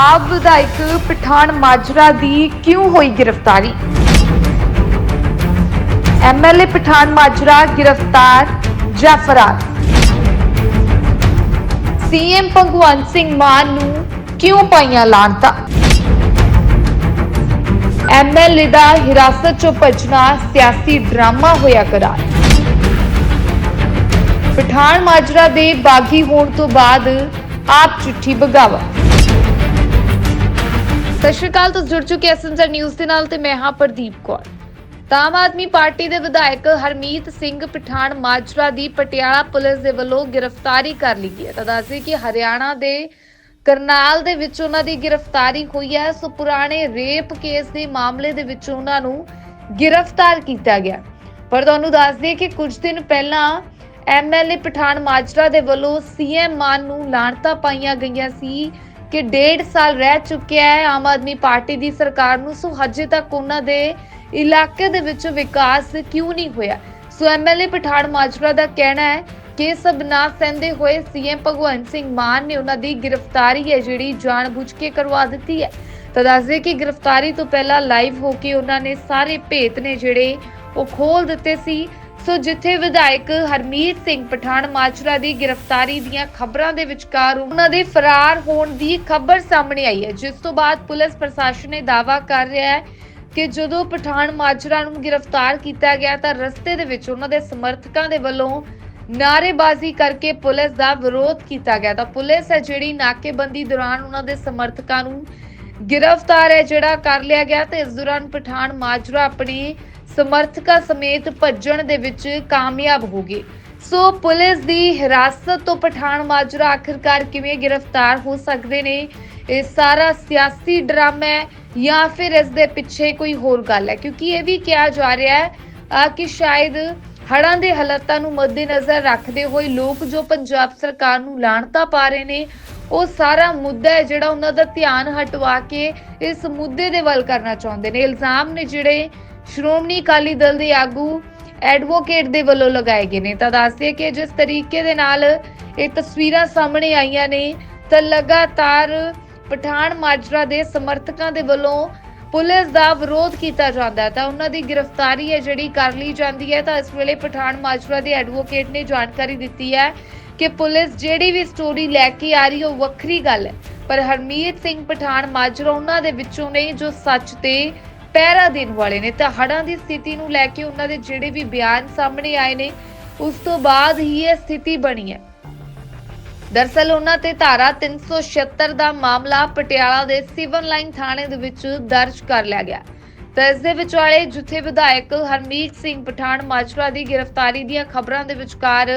ਆਪ ਵਿਧਾਇਕ ਪਠਾਨ ਮਾਜਰਾ ਦੀ ਕਿਉਂ ਹੋਈ ਗ੍ਰਿਫਤਾਰੀ? ਐਮਐਲਏ ਪਠਾਨ ਮਾਜਰਾ ਗ੍ਰਿਫਤਾਰ ਜਾਂ ਫਰਾਰ? ਸੀਐਮ ਭਗਵੰਤ ਸਿੰਘ ਮਾਨ ਨੂੰ ਕਿਉਂ ਪਾਈਆਂ ਲਾਂਤਾਂ? ਐਮਐਲਏ ਦਾ ਹਿਰਾਸਤ ਚੋਂ ਭੱਜਣਾ ਸਿਆਸੀ ਡਰਾਮਾ ਹੋਇਆ ਕਰਾਰ। ਪਠਾਨ ਮਾਜਰਾ ਦੇ ਬਾਗੀ ਹੋਣ ਤੋਂ ਬਾਅਦ ਆਪ ਚਿੱਠੀ ਬਗਾਵਤ ਸਤਿ ਸ਼੍ਰੀ ਅਕਾਲ, ਤੁਸੀਂ ਜੁੜ ਚੁੱਕੇ ਐਸਐਨਸਰ ਨਿਊਜ਼ ਦੇ ਨਾਲ ਤੇ ਮੈਂ ਹਾਂ ਪ੍ਰਦੀਪ ਕੌਰ। ਤਾਂ ਆਮ ਆਦਮੀ ਪਾਰਟੀ ਦੇ ਵਿਧਾਇਕ ਹਰਮੀਤ ਸਿੰਘ ਪਠਾਨ ਮਾਜਰਾ ਦੀ ਪਟਿਆਲਾ ਪੁਲਿਸ ਦੇ ਵੱਲੋਂ ਗ੍ਰਿਫਤਾਰੀ ਕਰ ਲਈ ਗਈ ਹੈ। ਤਾਂ ਦੱਸਦੇ ਕਿ ਹਰਿਆਣਾ ਦੇ ਕਰਨਾਲ ਦੇ ਵਿੱਚ ਉਹਨਾਂ ਦੀ ਗ੍ਰਿਫਤਾਰੀ ਹੋਈ ਹੈ। ਸੋ ਪੁਰਾਣੇ ਰੇਪ ਕੇਸ ਦੇ ਮਾਮਲੇ ਦੇ ਵਿੱਚ ਉਹਨਾਂ ਨੂੰ ਗ੍ਰਿਫਤਾਰ ਕੀਤਾ ਗਿਆ। ਪਰ ਤੁਹਾਨੂੰ ਦੱਸ ਦਈਏ ਕਿ ਕੁਝ ਦਿਨ ਪਹਿਲਾਂ ਐਮਐਲਏ ਪਠਾਨ ਮਾਜਰਾ ਦੇ ਵੱਲੋਂ ਸੀਐਮ ਮਾਨ ਨੂੰ ਲਾਣਤਾ ਪਾਈਆਂ ਗਈਆਂ ਸੀ। ਕਿ ਡੇਢ ਸਾਲ ਰਹਿ ਚੁੱਕਿਆ ਹੈ, ਆਮ ਆਦਮੀ ਪਾਰਟੀ ਦੀ ਸਰਕਾਰ ਨੂੰ, ਸੋ ਹਜੇ ਤੱਕ ਉਹਨਾਂ ਦੇ ਇਲਾਕੇ ਦੇ ਵਿੱਚ ਵਿਕਾਸ ਕਿਉਂ ਨਹੀਂ ਹੋਇਆ? ਸੋ ਐਮਐਲਏ ਪਠਾਨ ਮਾਜਰਾ ਦਾ ਕਹਿਣਾ ਹੈ ਕਿ ਸਭ ਨਾ ਸਹਿੰਦੇ ਹੋਏ ਸੀਐਮ ਭਗਵੰਤ ਸਿੰਘ ਮਾਨ ਨੇ ਉਹਨਾਂ ਦੀ ਗ੍ਰਿਫਤਾਰੀ ਹੈ, ਜਿਹੜੀ ਜਾਣਬੁੱਝ ਕੇ ਕਰਵਾ ਦਿੱਤੀ ਹੈ। ਤਾਂ ਦੱਸਦੇ ਕਿ ਗ੍ਰਿਫਤਾਰੀ ਤੋਂ ਪਹਿਲਾਂ ਲਾਈਵ ਹੋ ਕੇ ਉਹਨਾਂ ਨੇ ਸਾਰੇ ਭੇਤ ਨੇ ਜਿਹੜੇ ਉਹ ਖੋਲ ਦਿੱਤੇ ਸੀ। ਸੋ ਜਿੱਥੇ ਵਿਧਾਇਕ ਹਰਮੀਤ ਸਿੰਘ ਪਠਾਨ ਮਾਜਰਾ ਦੀ ਗ੍ਰਿਫਤਾਰੀ ਦੀਆਂ ਖਬਰਾਂ ਦੇ ਵਿਚਕਾਰ ਉਹਨਾਂ ਦੇ ਫਰਾਰ ਹੋਣ ਦੀ ਖਬਰ ਸਾਹਮਣੇ ਆਈ ਹੈ, ਜਿਸ ਤੋਂ ਬਾਅਦ ਪੁਲਿਸ ਪ੍ਰਸ਼ਾਸਨ ਨੇ ਦਾਅਵਾ ਕਰ ਰਿਹਾ ਹੈ ਕਿ ਜਦੋਂ ਪਠਾਨ ਮਾਜਰਾ ਨੂੰ ਗ੍ਰਿਫਤਾਰ ਕੀਤਾ ਗਿਆ ਤਾਂ ਰਸਤੇ ਦੇ ਵਿੱਚ ਉਹਨਾਂ ਦੇ ਸਮਰਥਕਾਂ ਦੇ ਵੱਲੋਂ ਨਾਅਰੇਬਾਜ਼ੀ ਕਰਕੇ ਪੁਲਿਸ ਦਾ ਵਿਰੋਧ ਕੀਤਾ ਗਿਆ। ਤਾਂ ਪੁਲਿਸ ਹੈ ਜਿਹੜੀ ਨਾਕੇਬੰਦੀ ਦੌਰਾਨ ਉਹਨਾਂ ਦੇ ਸਮਰਥਕਾਂ ਨੂੰ ਗ੍ਰਿਫਤਾਰ ਹੈ, ਜਿਹੜਾ ਕਰ ਲਿਆ ਗਿਆ ਤੇ ਇਸ ਦੌਰਾਨ ਪਠਾਨ ਮਾਜਰਾ ਆਪਣੀ ਸਮਰਥਕਾਂ ਸਮੇਤ ਭੱਜਣ ਦੇ ਵਿੱਚ ਕਾਮਯਾਬ ਹੋ ਗਏ। ਸੋ ਪੁਲਿਸ ਦੀ ਹਿਰਾਸਤ ਤੋਂ ਪਠਾਨ ਮਾਜਰਾ ਆਖਿਰਕਾਰ ਕਿਵੇਂ ਗ੍ਰਿਫਤਾਰ ਹੋ ਸਕਦੇ ਨੇ? ਇਹ ਸਾਰਾ ਸਿਆਸੀ ਡਰਾਮਾ ਹੈ ਜਾਂ ਫਿਰ ਇਸ ਦੇ ਪਿੱਛੇ ਕੋਈ ਹੋਰ ਗੱਲ ਹੈ? ਕਿਉਂਕਿ ਇਹ ਵੀ ਕਿਹਾ ਜਾ ਰਿਹਾ ਹੈ ਕਿ ਸ਼ਾਇਦ ਹੜ੍ਹਾਂ ਦੇ ਹਾਲਾਤਾਂ ਨੂੰ ਮੱਦੇਨਜ਼ਰ ਰੱਖਦੇ ਹੋਏ ਲੋਕ ਜੋ ਪੰਜਾਬ ਸਰਕਾਰ ਨੂੰ ਲਾਣਤਾ ਪਾ ਰਹੇ ਨੇ, ਉਹ ਸਾਰਾ ਮੁੱਦਾ ਹੈ ਜਿਹੜਾ ਉਹਨਾਂ ਦਾ ਧਿਆਨ ਹਟਵਾ ਕੇ ਇਸ ਮੁੱਦੇ ਦੇ ਵੱਲ ਕਰਨਾ ਚਾਹੁੰਦੇ ਨੇ। ਇਲਜ਼ਾਮ ਨੇ ਜਿਹੜੇ ਸ਼੍ਰੋਮਣੀ ਅਕਾਲੀ ਦਲ ਦੇ ਆਗੂ ਐਡਵੋਕੇਟ ਦੇ ਵੱਲੋਂ ਲਗਾਏ ਗਏ ਨੇ। ਤਾਂ ਦੱਸਦੇ ਕਿ ਜਿਸ ਤਰੀਕੇ ਦੇ ਨਾਲ ਇਹ ਤਸਵੀਰਾਂ ਸਾਹਮਣੇ ਆਈਆਂ ਨੇ, ਤਾਂ ਲਗਾਤਾਰ ਪਠਾਨ ਮਾਜਰਾ ਦੇ ਸਮਰਥਕਾਂ ਦੇ ਵੱਲੋਂ ਪੁਲਿਸ ਦਾ ਵਿਰੋਧ ਕੀਤਾ ਜਾਂਦਾ ਹੈ। ਤਾਂ ਉਹਨਾਂ ਦੀ ਗ੍ਰਿਫਤਾਰੀ ਹੈ ਜਿਹੜੀ ਕਰ ਲਈ ਜਾਂਦੀ ਹੈ। ਤਾਂ ਇਸ ਵੇਲੇ ਪਠਾਨ ਮਾਜਰਾ ਦੇ ਐਡਵੋਕੇਟ ਨੇ ਜਾਣਕਾਰੀ ਦਿੱਤੀ ਹੈ ਕਿ ਪੁਲਿਸ ਜਿਹੜੀ ਵੀ ਸਟੋਰੀ ਲੈ ਕੇ ਆ ਰਹੀ ਹੈ, ਉਹ ਵੱਖਰੀ ਗੱਲ ਹੈ। ਪਰ ਹਰਮੀਤ ਸਿੰਘ ਪਠਾਨ ਮਾਜਰਾ ਉਹਨਾਂ ਦੇ ਵਿੱਚੋਂ ਨਹੀਂ ਜੋ ਸੱਚ ਤੇ ਪਹਿਰਾ ਦੇਣ ਵਾਲੇ ਨੇ ਤਾਂ ਹੜ੍ਹਾਂ ਦੀ ਸਥਿਤੀ ਨੂੰ ਲੈ ਕੇ ਉਹਨਾਂ ਦੇ ਜਿਹੜੇ ਵੀ ਬਿਆਨ ਸਾਹਮਣੇ ਆਏ ਨੇ, ਉਸ ਤੋਂ ਬਾਅਦ ਹੀ ਇਹ ਸਥਿਤੀ ਬਣੀ ਹੈ। ਦਰਸਲ ਉਹਨਾਂ ਤੇ ਧਾਰਾ 376 ਦਾ ਮਾਮਲਾ ਪਟਿਆਲਾ ਦੇ ਸਿਵਲ ਲਾਈਨ ਥਾਣੇ ਦੇ ਵਿੱਚ ਦਰਜ ਕਰ ਲਿਆ ਗਿਆ। ਤਾਂ ਇਸ ਦੇ ਵਿਚਾਲੇ ਜਿੱਥੇ ਵਿਧਾਇਕ ਹਰਮੀਤ ਸਿੰਘ ਪਠਾਨ ਮਾਜਰਾ ਦੀ ਗ੍ਰਿਫਤਾਰੀ ਦੀਆਂ ਖਬਰਾਂ ਦੇ ਵਿਚਕਾਰ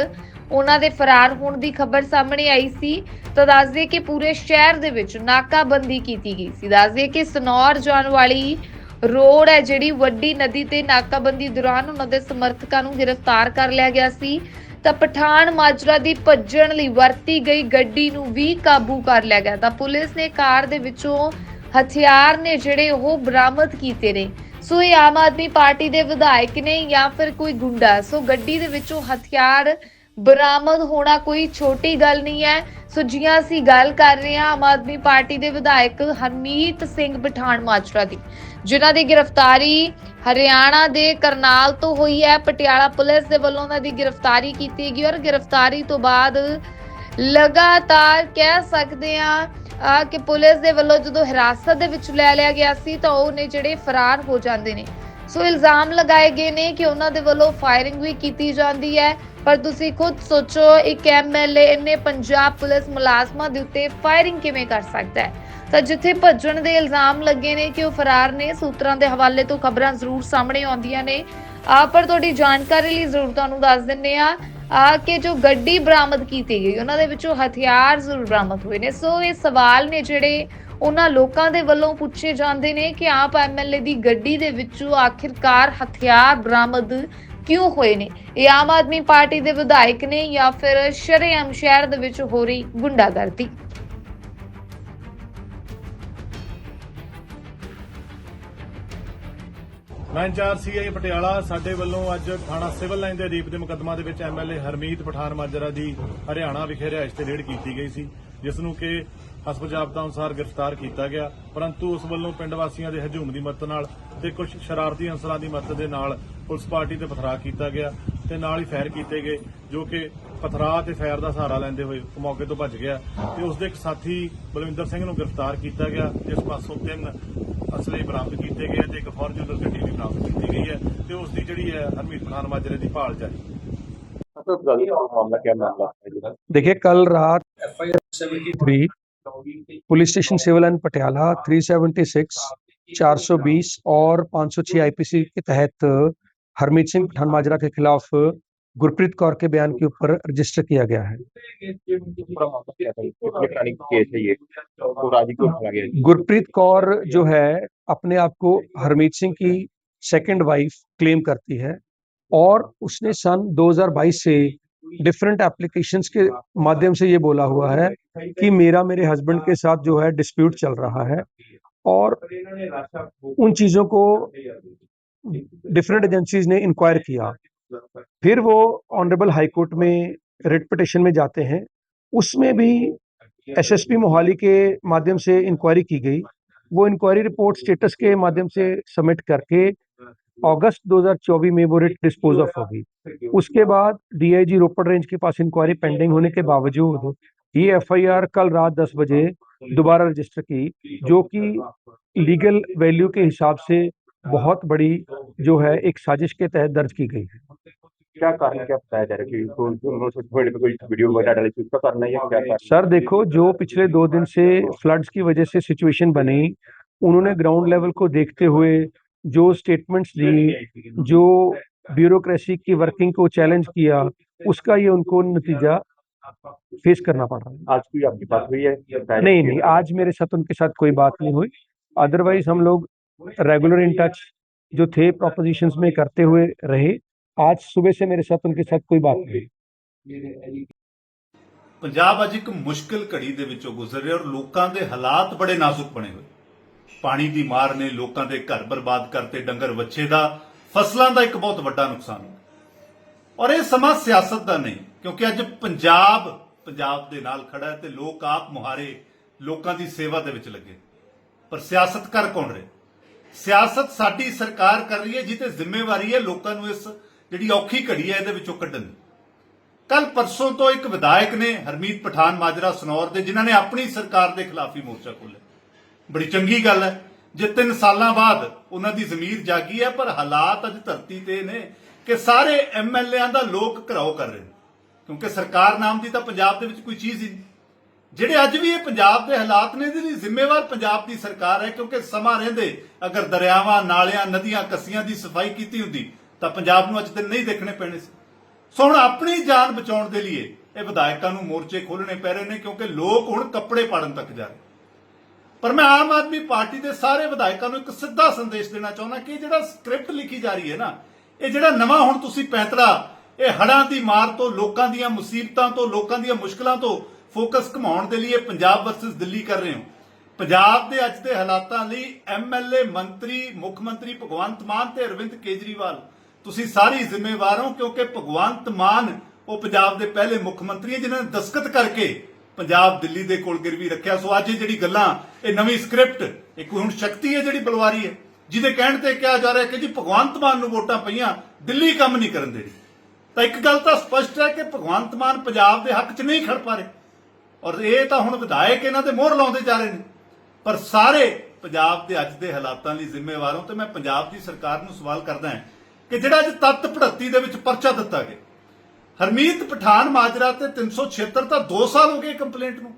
ਉਹਨਾਂ ਦੇ ਫਰਾਰ ਹੋਣ ਦੀ ਖਬਰ ਸਾਹਮਣੇ ਆਈ ਸੀ। ਤਾਂ ਦੱਸਦੇ ਕਿ ਪੂਰੇ ਸ਼ਹਿਰ ਦੇ ਵਿੱਚ ਨਾਕਾਬੰਦੀ ਕੀਤੀ ਗਈ ਸੀ। ਦੱਸਦੇ ਕਿ ਸਨੌਰ ਜਾਣ ਵਾਲੀ ਰੋਡ ਹੈ ਜਿਹੜੀ ਵੱਡੀ ਨਦੀ ਤੇ ਨਾਕਾਬੰਦੀ ਦੌਰਾਨ ਉਹਨਾਂ ਦੇ ਸਮਰਥਕਾਂ ਨੂੰ ਗ੍ਰਿਫਤਾਰ ਕਰ ਲਿਆ ਗਿਆ ਸੀ। ਤਾਂ ਪਠਾਨ ਮਾਜਰਾ ਦੀ ਭੱਜਣ ਲਈ ਵਰਤੀ ਗਈ ਗੱਡੀ ਨੂੰ ਵੀ ਕਾਬੂ ਕਰ ਲਿਆ ਗਿਆ। ਤਾਂ ਪੁਲਿਸ ਨੇ ਕਾਰ ਦੇ ਵਿੱਚੋਂ ਹਥਿਆਰ ਨੇ ਜਿਹੜੇ ਉਹ ਬਰਾਮਦ ਕੀਤੇ ਨੇ। ਸੋ ਇਹ ਆਮ ਆਦਮੀ ਪਾਰਟੀ ਦੇ ਵਿਧਾਇਕ ਨੇ ਜਾਂ ਫਿਰ ਕੋਈ ਗੁੰਡਾ। ਸੋ ਗੱਡੀ ਦੇ ਵਿੱਚੋਂ ਹਥਿਆਰ ਬਰਾਮਦ ਹੋਣਾ ਕੋਈ ਛੋਟੀ ਗੱਲ ਨਹੀਂ ਹੈ। ਸੋ ਜੀਆਂ ਅਸੀਂ ਗੱਲ ਕਰ ਰਹੇ ਹਾਂ, ਆਮ ਆਦਮੀ ਪਾਰਟੀ ਦੇ ਵਿਧਾਇਕ ਹਰਮੀਤ ਸਿੰਘ ਪਠਾਨ ਮਾਜਰਾ ਦੀ। ਜਿਨ੍ਹਾਂ ਦੀ ਗ੍ਰਿਫਤਾਰੀ ਹਰਿਆਣਾ ਦੇ ਕਰਨਾਲ ਤੋਂ ਹੋਈ ਹੈ, ਪਟਿਆਲਾ ਪੁਲਿਸ ਦੇ ਵੱਲੋਂ ਉਹਨਾਂ ਦੀ ਗ੍ਰਿਫਤਾਰੀ ਕੀਤੀ ਗਈ ਔਰ ਗ੍ਰਿਫਤਾਰੀ ਤੋਂ ਬਾਅਦ ਲਗਾਤਾਰ ਕਹਿ ਸਕਦੇ ਆ ਕਿ ਪੁਲਿਸ ਦੇ ਵੱਲੋਂ ਜਦੋਂ ਹਿਰਾਸਤ ਦੇ ਵਿੱਚ ਲੈ ਲਿਆ ਗਿਆ ਸੀ ਤਾਂ ਉਹ ਨੇ ਜਿਹੜੇ ਫਰਾਰ ਹੋ ਜਾਂਦੇ ਨੇ। ਸੋ ਇਲਜ਼ਾਮ ਲਗਾਏ ਗਏ ਨੇ ਕਿ ਉਹਨਾਂ ਦੇ ਵੱਲੋਂ ਫਾਇਰਿੰਗ ਵੀ ਕੀਤੀ ਜਾਂਦੀ ਹੈ, ਪਰ ਤੁਸੀਂ ਖੁਦ ਸੋਚੋ, ਇੱਕ ਐਮਐਲਏ ਇੰਨੇ ਪੰਜਾਬ ਪੁਲਿਸ ਮੁਲਾਜ਼ਮਾਂ ਦੇ ਉੱਤੇ ਫਾਇਰਿੰਗ ਕਿਵੇਂ ਕਰ ਸਕਦਾ ਹੈ? ਤਾਂ ਜਿੱਥੇ ਭੱਜਣ ਦੇ ਇਲਜ਼ਾਮ ਲੱਗੇ ਨੇ ਕਿ ਉਹ ਫਰਾਰ ਨੇ, ਸੂਤਰਾਂ ਦੇ ਹਵਾਲੇ ਤੋਂ ਖਬਰਾਂ ਜ਼ਰੂਰ ਸਾਹਮਣੇ ਆਉਂਦੀਆਂ ਨੇ। ਆ ਪਰ ਤੁਹਾਡੀ ਜਾਣਕਾਰੀ ਲਈ ਜ਼ਰੂਰ ਤੁਹਾਨੂੰ ਦੱਸ ਦਿੰਨੇ ਆ ਆ ਕਿ ਜੋ ਗੱਡੀ ਬਰਾਮਦ ਕੀਤੀ ਗਈ, ਉਹਨਾਂ ਦੇ ਵਿੱਚੋਂ ਹਥਿਆਰ ਜ਼ਰੂਰ ਬਰਾਮਦ ਹੋਏ ਨੇ। ਸੋ ਇਹ ਸਵਾਲ ਨੇ ਜਿਹੜੇ ਉਹਨਾਂ ਲੋਕਾਂ ਦੇ ਵੱਲੋਂ ਪੁੱਛੇ ਜਾਂਦੇ ਨੇ ਕਿ ਆਪ ਐਮਐਲਏ ਦੀ ਗੱਡੀ ਦੇ ਵਿੱਚੋਂ ਆਖਿਰਕਾਰ ਹਥਿਆਰ ਬਰਾਮਦ ਕਿਉਂ ਹੋਏ ਨੇ? ਇਹ ਆਮ ਆਦਮੀ ਪਾਰਟੀ ਦੇ ਵਿਧਾਇਕ ਨੇ ਜਾਂ ਫਿਰ ਸ਼ਰੇਆਮ ਸ਼ਹਿਰ ਦੇ ਵਿੱਚ ਹੋ ਰਹੀ ਗੁੰਡਾਗਰਦੀ? ਮੈਂ ਇੰਚਾਰਜ ਸੀਆਈ ਪਟਿਆਲਾ, ਸਾਡੇ ਵੱਲੋਂ ਅੱਜ ਥਾਣਾ ਸਿਵਲ ਲਾਈਨ ਦੇ ਰੀਪ ਦੇ ਮੁਕੱਦਮਾ ਦੇ ਵਿੱਚ ਐਮਐਲਏ ਹਰਮੀਤ ਪਠਾਨ ਮਾਜਰਾ ਦੀ ਹਰਿਆਣਾ ਵਿਖੇ ਰਿਹਾਇਸ਼ ਤੇ ਰੇਡ ਕੀਤੀ ਗਈ ਸੀ, ਜਿਸ ਨੂੰ ਕਿ ਹਸਬ ਅਨੁਸਾਰ ਗ੍ਰਿਫਤਾਰ ਕੀਤਾ ਗਿਆ, ਪਰੰਤੂ ਉਸ ਵੱਲੋਂ ਪਿੰਡ ਵਾਸੀਆਂ ਦੇ ਹਜੂਮ ਦੀ ਮਦਦ ਨਾਲ ਤੇ ਕੁਝ ਸ਼ਰਾਰਤੀ ਅਨਸਰਾਂ ਦੀ ਮਦਦ ਦੇ ਨਾਲ ਪੁਲਿਸ ਪਾਰਟੀ ਤੇ ਪਥਰਾ ਕੀਤਾ ਗਿਆ ਤੇ ਨਾਲ ਹੀ ਫਾਇਰ ਕੀਤੇ ਗਏ, ਜੋ ਕਿ ਪਥਰਾ ਤੇ ਫਾਇਰ ਦਾ ਸਹਾਰਾ ਲੈਂਦੇ ਹੋਏ ਮੌਕੇ ਤੋਂ ਭੱਜ ਗਿਆ ਤੇ ਉਸ ਦੇ ਇੱਕ ਸਾਥੀ ਬਲਵਿੰਦਰ ਸਿੰਘ ਨੂੰ ਗ੍ਰਿਫਤਾਰ ਕੀਤਾ ਗਿਆ, ਜਿਸ ਪਾਸੋਂ ਤਿੰਨ ਅਸਲੇ ਬਰਾਮਦ ਕੀਤੇ ਗਏ ਤੇ ਇੱਕ ਫੋਰਚੂਨਰ ਗੱਡੀ ਵੀ ਬਰਾਮਦ ਕੀਤੀ ਗਈ ਹੈ ਤੇ ਉਸ ਦੀ ਜਿਹੜੀ ਹੈ ਹਰਮੀਤ ਖਾਨ ਮਾਜਰੇ ਦੀ ਭਾਲ ਜਾਰੀ तो गाड़ी का मामला क्या मामला है जी? देखिए कल रात three police station civil and Patiala 376 420 और 506 आईपीसी के तहत हरमीत सिंह पठान माजरा के खिलाफ गुरप्रीत कौर के बयान के ऊपर रजिस्टर किया गया है। गुरप्रीत कौर जो है, अपने आप को हरमीत सिंह की सेकंड वाइफ क्लेम करती है और उसने सन 2022 से डिफरेंट एप्लीकेशंस के माध्यम से ये बोला हुआ है कि मेरा मेरे हस्बैंड के साथ जो है डिस्प्यूट चल रहा है और उन चीज़ों को डिफरेंट एजेंसीज ने इंक्वायर किया फिर वो ऑनरेबल हाई कोर्ट में रिट पिटिशन में जाते हैं। उसमें भी एसएसपी मोहाली के माध्यम से इंक्वायरी की गई। वो इंक्वायरी रिपोर्ट स्टेटस के माध्यम से सबमिट करके अगस्त 2024 में वो रिट डिस्पोज ऑफ़ होगी। उसके बाद डीआईजी रोपड़ रेंज के पास इंक्वायरी पेंडिंग होने के बावजूद ये एफआईआर कल रात 10 बजे दोबारा रजिस्टर की, जो कि लीगल वैल्यू के हिसाब से बहुत बड़ी जो है एक साजिश के तहत दर्ज की गई है। क्या कारण क्या बताया जा रहा है कि उन्होंने सोशल मीडिया पे कोई वीडियो वगैरह डाली थी? उसका कारण है या क्या कारण सर देखो जो पिछले दो दिन से फ्लड्स की वजह से सिचुएशन बनी उन्होंने ग्राउंड लेवल को देखते हुए जो स्टेटमेंट्स दी जो ब्यूरोक्रेसी की वर्किंग को चैलेंज किया उसका ये उनको नतीजा फेस करना पड़ रहा है। आज कोई आपकी बात हुई है? नहीं नहीं आज मेरे साथ उनके साथ कोई बात नहीं हुई। अदरवाइज़ हम लोग रेगुलर इन टच जो थे प्रोपोजिशंस में करते हुए रहे। आज सुबह से मेरे साथ उनके साथ कोई बात नहीं ਪੰਜਾਬ ਅੱਜ ਇੱਕ ਮੁਸ਼ਕਲ ਘੜੀ ਦੇ ਵਿੱਚੋਂ ਗੁਜ਼ਰ ਰਿਹਾ ਔਰ ਲੋਕਾਂ ਦੇ ਹਾਲਾਤ ਬੜੇ ਨਾਜ਼ੁਕ ਬਣੇ ਹੋਏ ਪਾਣੀ ਦੀ ਮਾਰ ਨੇ ਲੋਕਾਂ ਦੇ ਘਰ ਬਰਬਾਦ ਕਰਤੇ ਡੰਗਰ ਵੱਛੇ ਦਾ ਫਸਲਾਂ ਦਾ ਇੱਕ ਬਹੁਤ ਵੱਡਾ ਨੁਕਸਾਨ ਹੋਇਆ ਔਰ ਇਹ ਸਮਾਂ ਸਿਆਸਤ ਦਾ ਨਹੀਂ ਕਿਉਂਕਿ ਅੱਜ ਪੰਜਾਬ ਪੰਜਾਬ ਦੇ ਨਾਲ ਖੜਾ ਹੈ ਤੇ ਲੋਕ ਆਪ ਮੁਹਾਰੇ ਲੋਕਾਂ ਦੀ ਸੇਵਾ ਦੇ ਵਿੱਚ ਲੱਗੇ ਪਰ ਸਿਆਸਤ ਕਰ ਕੌਣ ਰਿਹਾ ਸਿਆਸਤ ਸਾਡੀ ਸਰਕਾਰ ਕਰ ਰਹੀ ਹੈ ਜਿਹਤੇ ਜ਼ਿੰਮੇਵਾਰੀ ਹੈ ਲੋਕਾਂ ਨੂੰ ਇਸ ਜਿਹੜੀ ਔਖੀ ਘੜੀ ਹੈ ਇਹਦੇ ਵਿੱਚੋਂ ਕੱਢਣ ਦੀ। ਕੱਲ ਪਰਸੋਂ ਤੋਂ ਇੱਕ ਵਿਧਾਇਕ ਨੇ ਹਰਮੀਤ ਪਠਾਨ ਮਾਜਰਾ ਸਨੌਰ ਦੇ, ਜਿਨ੍ਹਾਂ ਨੇ ਆਪਣੀ ਸਰਕਾਰ ਦੇ ਖਿਲਾਫ ਹੀ ਮੋਰਚਾ ਖੋਲ੍ਹਿਆ। ਬੜੀ ਚੰਗੀ ਗੱਲ ਹੈ। ਜੇ 3 ਸਾਲਾਂ ਬਾਅਦ ਉਹਨਾਂ ਦੀ ਜ਼ਮੀਰ ਜਾਗੀ ਹੈ, ਪਰ ਹਾਲਾਤ ਅੱਜ ਧਰਤੀ ਤੇ ਨੇ ਕਿ ਸਾਰੇ ਐਮਐਲਏਆਂ ਦਾ ਲੋਕ ਘਰਾਓ ਕਰ ਰਹੇ ਨੇ। ਕਿਉਂਕਿ ਸਰਕਾਰ ਨਾਮ ਦੀ ਤਾਂ ਪੰਜਾਬ ਦੇ ਵਿੱਚ ਕੋਈ ਚੀਜ਼ ਹੀ ਨਹੀਂ। ਜਿਹੜੇ ਅੱਜ ਵੀ ਇਹ ਪੰਜਾਬ ਦੇ ਹਾਲਾਤ ਨੇ, ਇਹਦੇ ਲਈ ਜ਼ਿੰਮੇਵਾਰ ਪੰਜਾਬ ਦੀ ਸਰਕਾਰ ਹੈ, ਕਿਉਂਕਿ ਸਮਾਂ ਰਹਿੰਦੇ ਅਗਰ ਦਰਿਆਵਾਂ, ਨਾਲਿਆਂ, ਨਦੀਆਂ, ਕੱਸੀਆਂ ਦੀ ਸਫ਼ਾਈ ਕੀਤੀ ਹੁੰਦੀ ਤਾਂ ਪੰਜਾਬ ਨੂੰ ਅੱਜ ਦਿਨ ਨਹੀਂ ਦੇਖਣੇ ਪੈਣੇ ਸੀ। ਸੋ ਹੁਣ ਆਪਣੀ ਜਾਨ ਬਚਾਉਣ ਦੇ ਲਈ ਇਹ ਵਿਧਾਇਕਾਂ ਨੂੰ ਮੋਰਚੇ ਖੋਲਣੇ ਪੈ ਰਹੇ ਨੇ ਕਿਉਂਕਿ ਲੋਕ ਹੁਣ ਕੱਪੜੇ ਪਾੜਨ ਤੱਕ ਜਾ ਰਹੇ। ਪਰ ਮੈਂ ਆਮ ਆਦਮੀ ਪਾਰਟੀ ਦੇ ਸਾਰੇ ਵਿਧਾਇਕਾਂ ਨੂੰ ਇੱਕ ਸਿੱਧਾ ਸੰਦੇਸ਼ ਦੇਣਾ ਚਾਹੁੰਦਾ ਕਿ ਜਿਹੜਾ ਸਕ੍ਰਿਪਟ ਲਿਖੀ ਜਾ ਰਹੀ ਹੈ ਨਾ, ਇਹ ਜਿਹੜਾ ਨਵਾਂ ਹੁਣ ਤੁਸੀਂ ਪੈਂਤੜਾ ਇਹ ਹੜਾਂ ਦੀ ਮਾਰ ਤੋਂ, ਲੋਕਾਂ ਦੀਆਂ ਮੁਸੀਬਤਾਂ ਤੋਂ, ਲੋਕਾਂ ਦੀਆਂ ਮੁਸ਼ਕਲਾਂ ਤੋਂ ਫੋਕਸ ਘਮਾਉਣ ਦੇ ਲਈ ਇਹ ਪੰਜਾਬ ਵਰਸਸ ਦਿੱਲੀ ਕਰ ਰਹੇ ਹੋ। ਪੰਜਾਬ ਦੇ ਅੱਜ ਦੇ ਹਾਲਾਤਾਂ ਲਈ ਐਮਐਲਏ ਮੰਤਰੀ, ਮੁੱਖ ਮੰਤਰੀ ਭਗਵੰਤ ਮਾਨ ਤੇ ਅਰਵਿੰਦ ਕੇਜਰੀਵਾਲ ਤੁਸੀਂ ਸਾਰੀ ਜ਼ਿੰਮੇਵਾਰ ਹੋ ਕਿਉਂਕਿ ਭਗਵੰਤ ਮਾਨ, ਉਹ ਪੰਜਾਬ ਦੇ ਪਹਿਲੇ ਮੁੱਖ ਮੰਤਰੀ ਹੈ, ਜਿਨ੍ਹਾਂ ਨੇ ਦਸਖਤ ਕਰਕੇ ਪੰਜਾਬ ਦਿੱਲੀ ਦੇ ਕੋਲ ਗਿਰਵੀ ਰੱਖਿਆ। ਸੋ ਅੱਜ ਇਹ ਜਿਹੜੀ ਗੱਲਾਂ, ਇਹ ਨਵੀਂ ਸਕ੍ਰਿਪਟ ਇੱਕ ਹੁਣ ਸ਼ਕਤੀ ਹੈ ਜਿਹੜੀ ਬਲਵਾਰੀ ਹੈ? ਜਿਹਦੇ ਕਹਿਣ ਤੇ ਕਿਹਾ ਜਾ ਰਿਹਾ ਕਿ ਜੀ ਭਗਵੰਤ ਮਾਨ ਨੂੰ ਵੋਟਾਂ ਪਈਆਂ, ਦਿੱਲੀ ਕੰਮ ਨਹੀਂ ਕਰਨ ਦੇਣੀ। ਤਾਂ ਇੱਕ ਗੱਲ ਤਾਂ ਸਪਸ਼ਟ ਹੈ ਕਿ ਭਗਵੰਤ ਮਾਨ ਪੰਜਾਬ ਦੇ ਹੱਕ 'ਚ ਨਹੀਂ ਖੜ ਪਾ ਰਹੇ। ਔਰ ਇਹ ਤਾਂ ਹੁਣ ਵਿਧਾਇਕ ਇਹਨਾਂ ਤੇ ਮੋਹਰ ਲਾਉਂਦੇ ਜਾ ਰਹੇ ਨੇ। ਪਰ ਸਾਰੇ ਪੰਜਾਬ ਦੇ ਅੱਜ ਦੇ ਹਾਲਾਤਾਂ ਲਈ ਜ਼ਿੰਮੇਵਾਰ ਹੋ, ਤੇ ਮੈਂ ਪੰਜਾਬ ਦੀ ਸਰਕਾਰ ਨੂੰ ਸਵਾਲ ਕਰਦਾ ਹਾਂ ਕਿ ਜਿਹੜਾ ਅੱਜ ਤੱਤ ਭੜੱਤੀ ਦੇ ਵਿੱਚ ਪਰਚਾ ਦਿੱਤਾ ਗਿਆ। ਹਰਮੀਤ ਪਠਾਨ ਮਾਜਰਾ ਤੇ 376 ਤਾਂ 2 ਸਾਲ ਹੋ ਗਏ ਕੰਪਲੇਂਟ ਨੂੰ।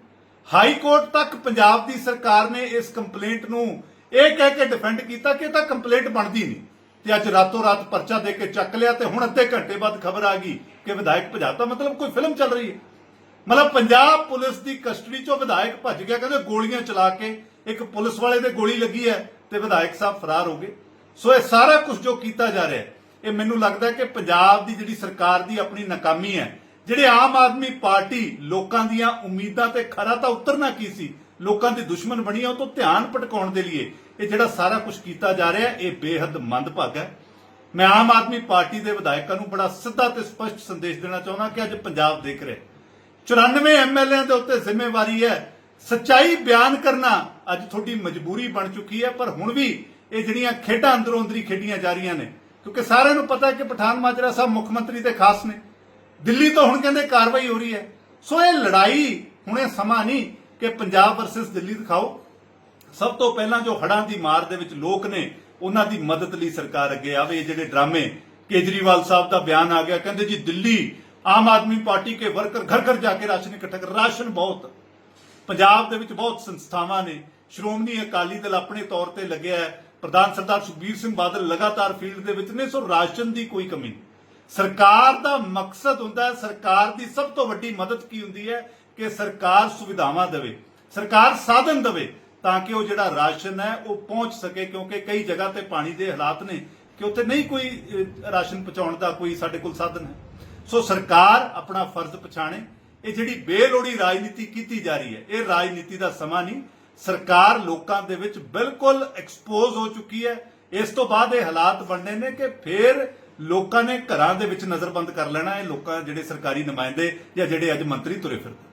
ਹਾਈ ਕੋਰਟ ਤੱਕ ਪੰਜਾਬ ਦੀ ਸਰਕਾਰ ਨੇ ਇਸ ਕੰਪਲੇਂਟ ਨੂੰ ਇਹ ਕਹਿ ਕੇ ਡਿਫੈਂਡ ਕੀਤਾ ਕਿ ਇਹ ਤਾਂ ਕੰਪਲੇਂਟ ਬਣਦੀ ਨਹੀਂ। ਤੇ ਅੱਜ ਰਾਤੋਂ ਰਾਤ ਪਰਚਾ ਦੇ ਕੇ ਚੱਕ ਲਿਆ ਤੇ ਹੁਣ ਅੱਧੇ ਘੰਟੇ ਬਾਅਦ ਖਬਰ ਆ ਗਈ ਕਿ ਵਿਧਾਇਕ ਭਜਾਤਾ ਮਤਲਬ ਕੋਈ ਫਿਲਮ ਚੱਲ ਰਹੀ ਹੈ। ਮਤਲਬ ਪੰਜਾਬ ਪੁਲਿਸ ਦੀ ਕਸਟਡੀ ਚੋਂ ਵਿਧਾਇਕ ਭੱਜ ਗਿਆ, ਕਹਿੰਦੇ ਗੋਲੀਆਂ ਚਲਾ ਕੇ ਇੱਕ ਪੁਲਿਸ ਵਾਲੇ ਦੇ ਗੋਲੀ ਲੱਗੀ ਹੈ ਤੇ ਵਿਧਾਇਕ ਸਾਹਿਬ ਫਰਾਰ ਹੋ ਗਏ। ਸੋ ਇਹ ਸਾਰਾ ਕੁਝ ਜੋ ਕੀਤਾ ਜਾ ਰਿਹਾ ਹੈ ਇਹ ਮੈਨੂੰ ਲੱਗਦਾ ਕਿ ਪੰਜਾਬ ਦੀ ਜਿਹੜੀ ਸਰਕਾਰ ਦੀ ਆਪਣੀ ਨਾਕਾਮੀ ਹੈ, ਜਿਹੜੇ ਆਮ ਆਦਮੀ ਪਾਰਟੀ ਲੋਕਾਂ ਦੀਆਂ ਉਮੀਦਾਂ ਤੇ ਖਰਾ ਤਾਂ ਉਤਰਨਾ ਕੀ ਸੀ? ਲੋਕਾਂ ਦੀ ਦੁਸ਼ਮਣ ਬਣੀ ਉਹ ਤੋਂ ਧਿਆਨ ਭਟਕਾਉਣ ਦੇ ਲਈ ਇਹ ਜਿਹੜਾ ਸਾਰਾ ਕੁਝ ਕੀਤਾ ਜਾ ਰਿਹਾ, ਇਹ ਬੇਹੱਦ ਮੰਦਭਾਗਾ ਹੈ। ਮੈਂ ਆਮ ਆਦਮੀ ਪਾਰਟੀ ਦੇ ਵਿਧਾਇਕਾਂ ਨੂੰ ਬੜਾ ਸਿੱਧਾ ਤੇ ਸਪਸ਼ਟ ਸੰਦੇਸ਼ ਦੇਣਾ ਚਾਹੁੰਦਾ ਕਿ ਅੱਜ ਪੰਜਾਬ ਦੇਖ ਰਿਹਾ ਹੈ। 94 ਐਮਐਲਏਆਂ ਦੇ ਉੱਤੇ ਜ਼ਿੰਮੇਵਾਰੀ ਹੈ, ਸੱਚਾਈ ਬਿਆਨ ਕਰਨਾ ਅੱਜ ਤੁਹਾਡੀ ਮਜਬੂਰੀ ਬਣ ਚੁੱਕੀ ਹੈ, ਪਰ ਹੁਣ ਵੀ ਇਹ ਜਿਹੜੀਆਂ ਖੇਡਾਂ ਅੰਦਰੋਂ ਅੰਦਰੀ ਖੇਡੀਆਂ ਜਾ ਰਹੀਆਂ ਨੇ ਕਿਉਂਕਿ ਸਾਰਿਆਂ ਨੂੰ ਪਤਾ ਹੈ ਕਿ ਪਠਾਨ ਮਾਜਰਾ ਸਾਹਿਬ ਮੁੱਖ ਮੰਤਰੀ ਦੇ ਖਾਸ ਨੇ। ਦਿੱਲੀ ਤੋਂ ਹੁਣ ਕਹਿੰਦੇ ਕਾਰਵਾਈ ਹੋ ਰਹੀ ਹੈ। ਸੋ ਇਹ ਲੜਾਈ ਹੁਣੇ ਸਮਾਂ ਨਹੀਂ ਕਿ ਪੰਜਾਬ ਵਰਸਸ ਦਿੱਲੀ ਦਿਖਾਓ। ਸਭ ਤੋਂ ਪਹਿਲਾਂ ਜੋ ਹੜਾਂ ਦੀ ਮਾਰ ਦੇ ਵਿੱਚ ਲੋਕ ਨੇ, ਉਹਨਾਂ ਦੀ ਮਦਦ ਲਈ ਸਰਕਾਰ ਅੱਗੇ ਆਵੇ। ਇਹ ਜਿਹੜੇ ਡਰਾਮੇ ਕੇਜਰੀਵਾਲ ਸਾਹਿਬ ਦਾ ਬਿਆਨ ਆ ਗਿਆ। ਕਹਿੰਦੇ ਜੀ ਦਿੱਲੀ ਆਮ ਆਦਮੀ ਪਾਰਟੀ ਕੇ ਵਰਕਰ ਘਰ ਘਰ ਜਾ ਕੇ ਰਾਸ਼ਨ ਇਕੱਠਾ ਕਰ ਰਾਸ਼ਨ ਬਹੁਤ। ਪੰਜਾਬ ਦੇ ਵਿੱਚ ਬਹੁਤ ਸੰਸਥਾਵਾਂ ਨੇ। ਸ਼੍ਰੋਮਣੀ ਅਕਾਲੀ ਦਲ ਆਪਣੇ ਤੌਰ ਤੇ ਲੱਗਿਆ ਹੈ। ਪ੍ਰਧਾਨ ਸਰਦਾਰ ਸੁਖਬੀਰ ਸਿੰਘ ਬਾਦਲ ਲਗਾਤਾਰ ਫੀਲਡ ਦੇ ਵਿੱਚ ਨੇ, ਸੋ ਰਾਸ਼ਨ ਦੀ ਕੋਈ ਕਮੀ ਨਹੀਂ। ਸਰਕਾਰ ਦਾ ਮਕਸਦ ਹੁੰਦਾ ਹੈ, ਸਰਕਾਰ ਦੀ ਸਭ ਤੋਂ ਵੱਡੀ ਮਦਦ ਕੀ ਹੁੰਦੀ ਹੈ? ਕਿ ਸਰਕਾਰ ਸੁਵਿਧਾਵਾਂ ਦੇਵੇ, ਸਰਕਾਰ ਸਾਧਨ ਦੇਵੇ, ਤਾਂ ਕਿ ਉਹ ਜਿਹੜਾ ਰਾਸ਼ਨ ਹੈ, ਉਹ ਪਹੁੰਚ ਸਕੇ, ਕਿਉਂਕਿ ਕਈ ਜਗ੍ਹਾ ਤੇ ਪਾਣੀ ਦੇ ਹਾਲਾਤ ਨੇ ਕਿ ਉੱਥੇ ਨਹੀਂ ਕੋਈ ਰਾਸ਼ਨ ਪਹੁੰਚਾਉਣ ਦਾ ਕੋਈ ਸਾਡੇ ਕੋਲ ਸਾਧਨ ਹੈ। ਸੋ ਸਰਕਾਰ ਆਪਣਾ ਫਰਜ਼ ਪਛਾਣੇ। ਇਹ ਜਿਹੜੀ ਬੇਲੋੜੀ ਰਾਜਨੀਤੀ ਕੀਤੀ ਜਾ ਰਹੀ ਹੈ, ਇਹ ਰਾਜਨੀਤੀ ਦਾ ਸਮਾਂ ਨਹੀਂ ਸਰਕਾਰ ਲੋਕਾਂ ਦੇ ਵਿੱਚ ਬਿਲਕੁਲ ਐਕਸਪੋਜ਼ ਹੋ ਚੁੱਕੀ ਹੈ। ਇਸ ਤੋਂ ਬਾਅਦ ਇਹ ਹਾਲਾਤ ਬਣਨੇ ਨੇ ਕਿ ਫੇਰ ਲੋਕਾਂ ਨੇ ਘਰਾਂ ਦੇ ਵਿੱਚ ਨਜ਼ਰਬੰਦ ਕਰ ਲੈਣਾ ਇਹ ਲੋਕਾਂ ਜਿਹੜੇ ਸਰਕਾਰੀ ਨੁਮਾਇੰਦੇ ਜਾਂ ਜਿਹੜੇ ਅੱਜ ਮੰਤਰੀ ਤੁਰੇ ਫਿਰਦੇ